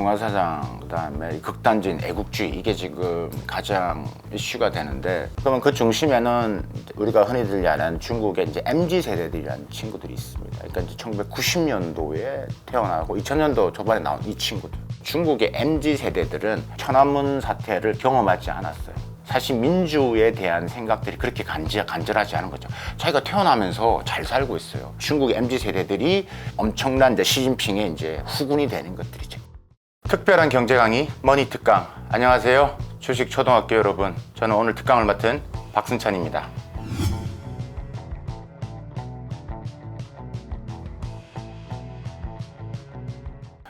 중화사상 그다음에 이 극단적인 애국주의 이게 지금 가장 이슈가 되는데 그러면 그 중심에는 우리가 흔히들 아는 중국의 이제 MZ 세대들이라는 친구들이 있습니다. 그러니까 이제 1990년도에 태어나고 2000년도 초반에 나온 이 친구들. 중국의 MZ 세대들은 천안문 사태를 경험하지 않았어요. 사실 민주에 대한 생각들이 그렇게 간절, 간절하지 않은 거죠. 자기가 태어나면서 잘 살고 있어요. 중국 MZ 세대들이 엄청난 이제 시진핑의 이제 후군이 되는 것들이죠. 특별한 경제 강의 머니 특강. 안녕하세요. 주식 초등학교 여러분. 저는 오늘 특강을 맡은 박승찬입니다.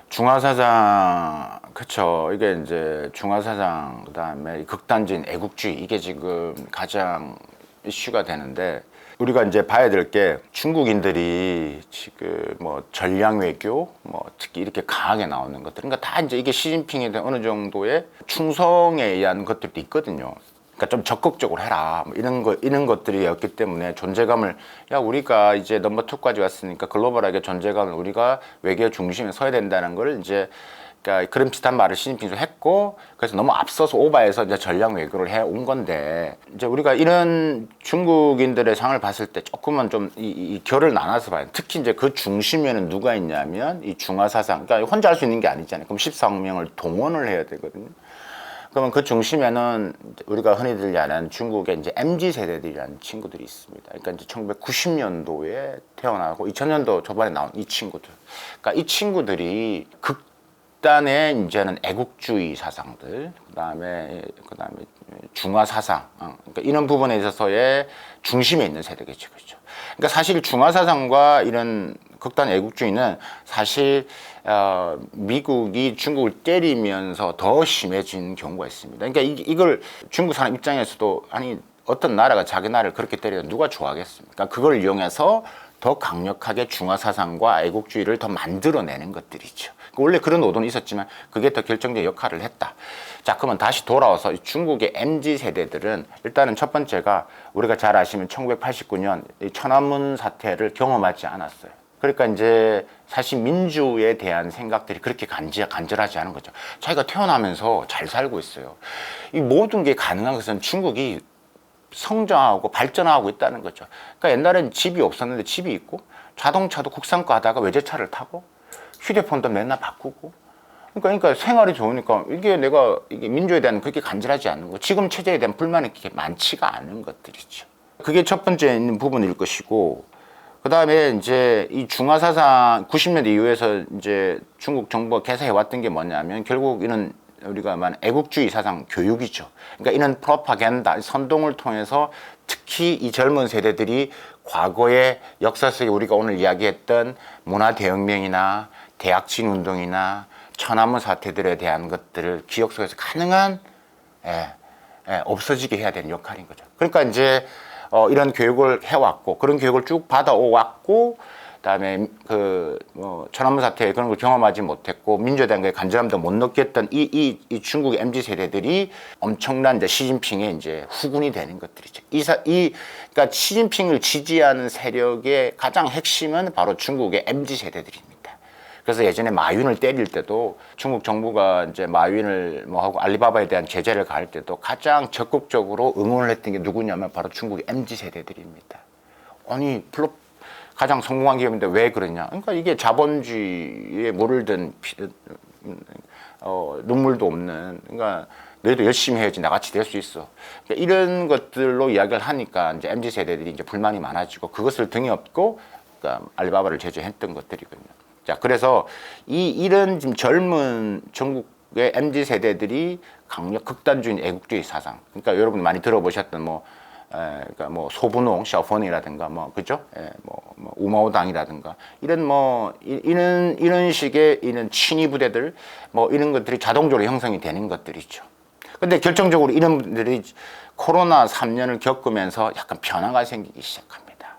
중화사상 그쵸 이게 이제 중화사상 그다음에 극단적인 애국주의 이게 지금 가장 이슈가 되는데 우리가 이제 봐야 될 게 중국인들이 지금 뭐 전략 외교 뭐 특히 이렇게 강하게 나오는 것들 그러니까 다 이제 이게 시진핑에 대한 어느 정도의 충성에 의한 것들도 있거든요. 그러니까 좀 적극적으로 해라 뭐 이런 거 이런 것들이었기 때문에 존재감을 야 우리가 이제 넘버 투까지 왔으니까 글로벌하게 존재감을 우리가 외교 중심에 서야 된다는 걸 이제 그러니까 그런 비슷한 말을 시진핑도 했고 그래서 너무 앞서서 오바해서 이제 전략 외교를 해 온 건데 이제 우리가 이런 중국인들의 상을 봤을 때 조금은 좀이 이 결을 나눠서 봐요. 특히 이제 그 중심에는 누가 있냐면 이 중화 사상 그러니까 혼자 할 수 있는 게 아니잖아요. 그럼 14명을 동원을 해야 되거든요. 그러면 그 중심에는 우리가 흔히들 아는 중국의 이제 MZ 세대들이라는 친구들이 있습니다. 그러니까 이제 1990년도에 태어나고 2000년도 초반에 나온 이 친구들. 그러니까 이 친구들이 극 단의 이제는 애국주의 사상들, 그다음에 그다음에 중화 사상, 어, 그러니까 이런 부분에 있어서의 중심에 있는 세대겠죠, 그렇죠. 그러니까 사실 중화 사상과 이런 극단 애국주의는 사실 어, 미국이 중국을 때리면서 더 심해진 경우가 있습니다. 그러니까 이, 이걸 중국 사람 입장에서도 아니 어떤 나라가 자기 나라를 그렇게 때리면 누가 좋아하겠습니까? 그러니까 그걸 이용해서 더 강력하게 중화 사상과 애국주의를 더 만들어내는 것들이죠. 원래 그런 의도는 있었지만 그게 더 결정적인 역할을 했다. 자, 그러면 다시 돌아와서 중국의 MZ 세대들은 일단은 첫 번째가 우리가 잘 아시면 1989년 천안문 사태를 경험하지 않았어요. 그러니까 이제 사실 민주에 대한 생각들이 그렇게 간절, 간절하지 않은 거죠. 자기가 태어나면서 잘 살고 있어요. 이 모든 게 가능한 것은 중국이 성장하고 발전하고 있다는 거죠. 그러니까 옛날엔 집이 없었는데 집이 있고 자동차도 국산 거 하다가 외제차를 타고 휴대폰도 맨날 바꾸고 그러니까, 그러니까 생활이 좋으니까 이게 내가 이게 민주에 대한 그렇게 간절하지 않는 거 지금 체제에 대한 불만이 그렇게 많지가 않은 것들이죠. 그게 첫 번째 있는 부분일 것이고 그 다음에 이제 이 중화사상 90년대 이후에서 이제 중국 정부가 개사해 왔던 게 뭐냐면 결국 이런 우리가 말하는 애국주의 사상 교육이죠. 그러니까 이런 프로파간다, 선동을 통해서 특히 이 젊은 세대들이 과거의 역사 속에 우리가 오늘 이야기했던 문화대혁명이나 대학진 운동이나 천안문 사태들에 대한 것들을 기억 속에서 가능한 예, 예, 없어지게 해야 되는 역할인 거죠. 그러니까 이제 어, 이런 교육을 해왔고 그런 교육을 쭉 받아오왔고 그다음에 그 뭐 천안문 사태 그런 걸 경험하지 못했고 민주에 대한 게 간절함도 못 느꼈던 이, 이, 이 중국의 mz 세대들이 엄청난 이제 시진핑의 이제 후군이 되는 것들이죠. 이, 사, 이 그러니까 시진핑을 지지하는 세력의 가장 핵심은 바로 중국의 mz 세대들입니다. 그래서 예전에 마윈을 때릴 때도 중국 정부가 이제 마윈을 뭐 하고 알리바바에 대한 제재를 가할 때도 가장 적극적으로 응원을 했던 게 누구냐면 바로 중국의 mz 세대들입니다. 아니 플롭 가장 성공한 기업인데 왜 그러냐? 그러니까 이게 자본주의에 물을 든 피, 어, 눈물도 없는 그러니까 너희도 열심히 해야지 나같이 될 수 있어. 그러니까 이런 것들로 이야기를 하니까 이제 mz 세대들이 이제 불만이 많아지고 그것을 등에 업고 그러니까 알리바바를 제재했던 것들이거든요. 자, 그래서 이 이런 지금 젊은 전국의 mz 세대들이 강력 극단주의 애국주의 사상. 그러니까 여러분 많이 들어보셨던 뭐 에, 그러니까 뭐 소분홍, 샤오펀이라든가 뭐 그죠? 예, 뭐, 뭐 우마오당이라든가 이런 뭐 이, 이런 이런 식의 이런 친위 부대들 뭐 이런 것들이 자동적으로 형성이 되는 것들이죠. 근데 결정적으로 이런 분들이 코로나 3년을 겪으면서 약간 변화가 생기기 시작합니다.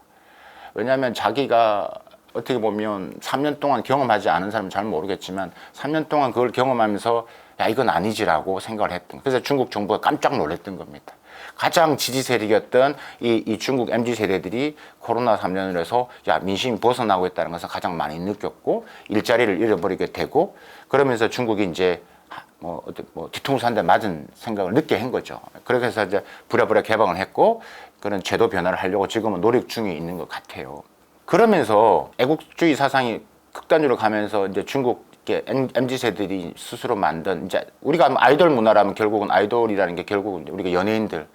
왜냐하면 자기가 어떻게 보면 3년 동안 경험하지 않은 사람은 잘 모르겠지만 3년 동안 그걸 경험하면서 야 이건 아니지라고 생각을 했던. 그래서 중국 정부가 깜짝 놀랐던 겁니다. 가장 지지 세력이었던 이, 이 중국 MZ 세대들이 코로나 3년을 해서 야 민심이 벗어나고 있다는 것을 가장 많이 느꼈고 일자리를 잃어버리게 되고 그러면서 중국이 이제 하- 뭐, 뭐 뒤통수 한 대 맞은 생각을 늦게 한 거죠. 그렇게 해서 이제 부랴부랴 개방을 했고 그런 제도 변화를 하려고 지금은 노력 중에 있는 것 같아요. 그러면서 애국주의 사상이 극단으로 가면서 이제 중국 MZ 세들이 스스로 만든 이제 우리가 뭐 아이돌 문화라면 결국은 아이돌이라는 게 결국은 우리가 연예인들,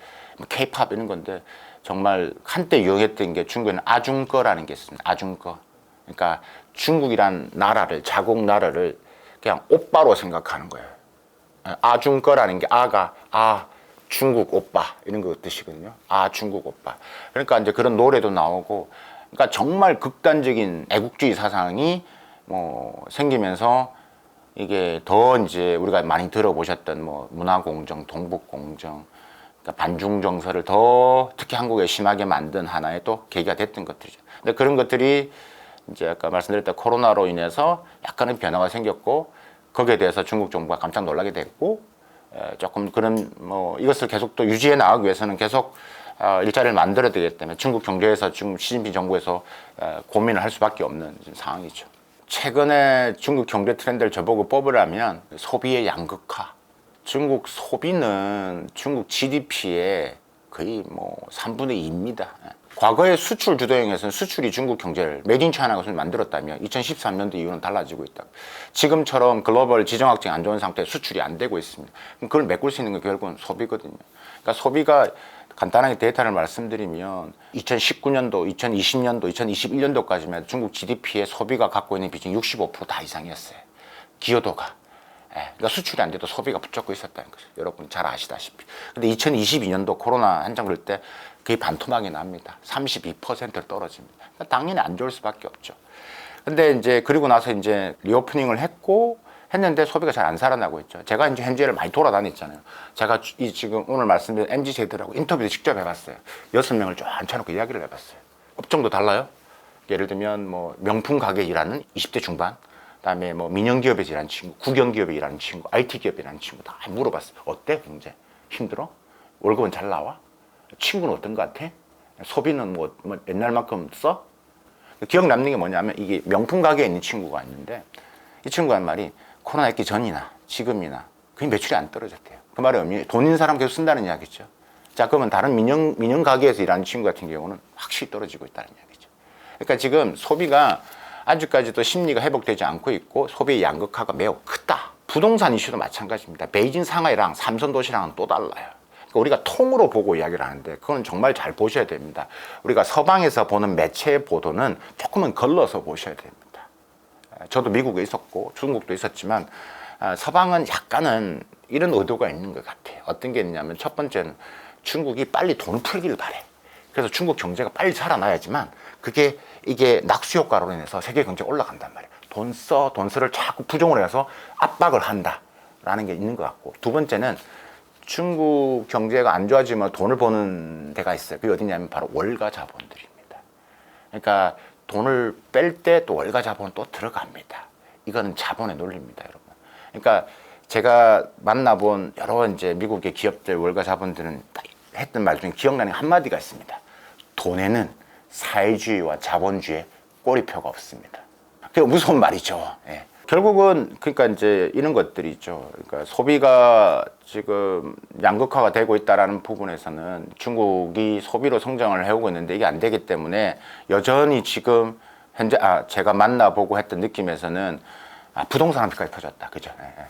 케이팝 이런 건데 정말 한때 유행했던 게 중국에는 아중꺼라는 게 있습니다. 아중꺼. 그러니까 중국이란 나라를 자국 나라를 그냥 오빠로 생각하는 거예요. 아중꺼라는 게 아가 아 중국 오빠 이런 거 뜻이거든요. 아 중국 오빠. 그러니까 이제 그런 노래도 나오고, 그러니까 정말 극단적인 애국주의 사상이 뭐 생기면서 이게 더 이제 우리가 많이 들어보셨던 뭐 문화공정, 동북공정, 그러니까 반중 정서를 더 특히 한국에 심하게 만든 하나의 또 계기가 됐던 것들이죠. 근데 그런 것들이 이제 아까 말씀드렸던 코로나로 인해서 약간의 변화가 생겼고 거기에 대해서 중국 정부가 깜짝 놀라게 됐고 에, 조금 그런 뭐 이것을 계속 또 유지해 나가기 위해서는 계속 어, 일자리를 만들어야 되기 때문에 중국 경제에서 지금 시진핑 정부에서 에, 고민을 할 수밖에 없는 상황이죠. 최근에 중국 경제 트렌드를 저보고 뽑으라면 소비의 양극화. 중국 소비는 중국 GDP의 거의 뭐 3분의 2입니다. 과거에 수출 주도형에서는 수출이 중국 경제를 메딘 차이나 것을 만들었다면 2013년도 이후는 달라지고 있다. 지금처럼 글로벌 지정 확증이 안 좋은 상태에 수출이 안 되고 있습니다. 그걸 메꿀 수 있는 게 결국은 소비거든요. 그러니까 소비가 간단하게 데이터를 말씀드리면 2019년도, 2020년도, 2021년도까지만 중국 GDP의 소비가 갖고 있는 비중이 65%다 이상이었어요. 기여도가. 예, 그러니까 수출이 안 돼도 소비가 붙잡고 있었다는 거죠. 여러분 잘 아시다시피. 근데 2022년도 코로나 한창 그럴 때 그게 반토막이 납니다. 32%를 떨어집니다. 그러니까 당연히 안 좋을 수밖에 없죠. 근데 이제 그리고 나서 이제 리오프닝을 했고 했는데 소비가 잘 안 살아나고 있죠. 제가 이제 현지를 많이 돌아다녔잖아요. 제가 이 지금 오늘 말씀드린 MZ 세대라고 인터뷰도 직접 해봤어요. 여섯 명을 쫙 앉혀놓고 이야기를 해봤어요. 업종도 달라요. 예를 들면 뭐 명품 가게 일하는 20대 중반, 그다음에 뭐 민영 기업에 일하는 친구, 국영 기업에 일하는 친구, IT 기업에 일하는 친구 다 물어봤어요. 어때 경제? 힘들어? 월급은 잘 나와? 친구는 어떤 것 같아? 소비는 뭐, 뭐 옛날만큼 써? 기억 남는 게 뭐냐면 이게 명품 가게에 있는 친구가 있는데 이 친구가 한 말이 코로나 있기 전이나 지금이나 그게 매출이 안 떨어졌대요. 그 말이 의미 돈 있는 사람 계속 쓴다는 이야기죠. 자 그러면 다른 민영 민영 가게에서 일하는 친구 같은 경우는 확실히 떨어지고 있다는 이야기죠. 그러니까 지금 소비가 아직까지도 심리가 회복되지 않고 있고 소비의 양극화가 매우 크다. 부동산 이슈도 마찬가지입니다. 베이징 상하이랑 삼선 도시랑은 또 달라요. 그러니까 우리가 통으로 보고 이야기를 하는데 그건 정말 잘 보셔야 됩니다. 우리가 서방에서 보는 매체의 보도는 조금은 걸러서 보셔야 됩니다. 저도 미국에 있었고 중국도 있었지만 아, 서방은 약간은 이런 의도가 있는 것 같아요. 어떤 게 있냐면 첫 번째는 중국이 빨리 돈을 풀기를 바래. 그래서 중국 경제가 빨리 살아나야지만 그게 이게 낙수 효과로 인해서 세계 경제가 올라간단 말이에요. 돈 써, 돈 쓰를 자꾸 부정을 해서 압박을 한다라는 게 있는 것 같고 두 번째는 중국 경제가 안 좋아지면 돈을 버는 데가 있어요. 그게 어디냐면 바로 월가 자본들입니다. 그러니까 돈을 뺄 때 또 월가 자본은 또 들어갑니다. 이거는 자본의 논리입니다, 여러분. 그러니까 제가 만나본 여러 이제 미국의 기업들 월가 자본들은 딱 했던 말 중에 기억나는 한 마디가 있습니다. 돈에는 사회주의와 자본주의의 꼬리표가 없습니다. 그게 무서운 말이죠. 예. 결국은 그러니까 이제 이런 것들이 있죠. 그러니까 소비가 지금 양극화가 되고 있다라는 부분에서는 중국이 소비로 성장을 해오고 있는데 이게 안 되기 때문에 여전히 지금 현재 아 제가 만나보고 했던 느낌에서는 아 부동산 한피까지 터졌다. 그죠? 예, 예.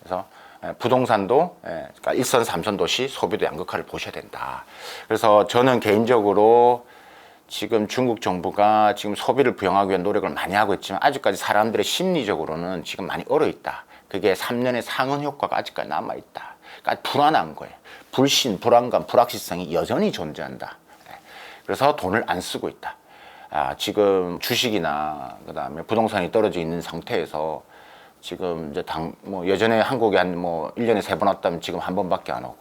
그래서 예, 부동산도 예, 그러니까 일선 삼선 도시 소비도 양극화를 보셔야 된다. 그래서 저는 개인적으로 지금 중국 정부가 지금 소비를 부양하기 위한 노력을 많이 하고 있지만 아직까지 사람들의 심리적으로는 지금 많이 얼어 있다. 그게 3년의 상흔 효과가 아직까지 남아 있다. 그러니까 불안한 거예요. 불신, 불안감, 불확실성이 여전히 존재한다. 예. 그래서 돈을 안 쓰고 있다. 아, 지금 주식이나 그다음에 부동산이 떨어져 있는 상태에서 지금 이제 당, 뭐 예전에 한국에 한뭐 1년에 세 번 왔다면 지금 한 번밖에 안 오고.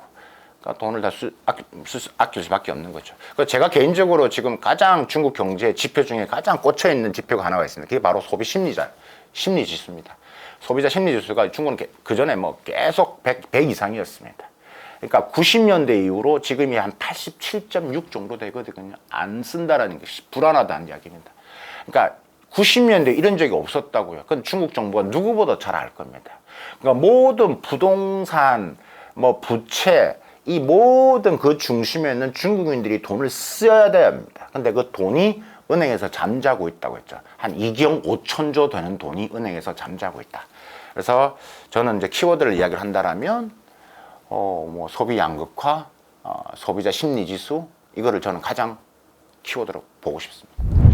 그러니까 돈을 다 쓰, 아끼, 쓰, 아낄 수밖에 없는 거죠. 그 제가 개인적으로 지금 가장 중국 경제 지표 중에 가장 꽂혀 있는 지표가 하나가 있습니다. 그게 바로 소비 심리자, 심리 지수입니다. 소비자 심리 지수가 중국은 그 전에 뭐 계속 100, 100 이상이었습니다. 그러니까 90년대 이후로 지금이 한 87.6 정도 되거든요. 안 쓴다라는 것이 불안하다는 이야기입니다. 그러니까 90년대 이런 적이 없었다고요. 그건 중국 정부가 누구보다 잘 알 겁니다. 그러니까 모든 부동산, 뭐 부채, 이 모든 그 중심에는 중국인들이 돈을 써야 됩니다. 근데 그 돈이 은행에서 잠자고 있다고 했죠. 한 2경 5천조 되는 돈이 은행에서 잠자고 있다. 그래서 저는 이제 키워드를 이야기를 한다라면 어, 뭐 소비 양극화, 어, 소비자 심리 지수 이거를 저는 가장 키워드로 보고 싶습니다.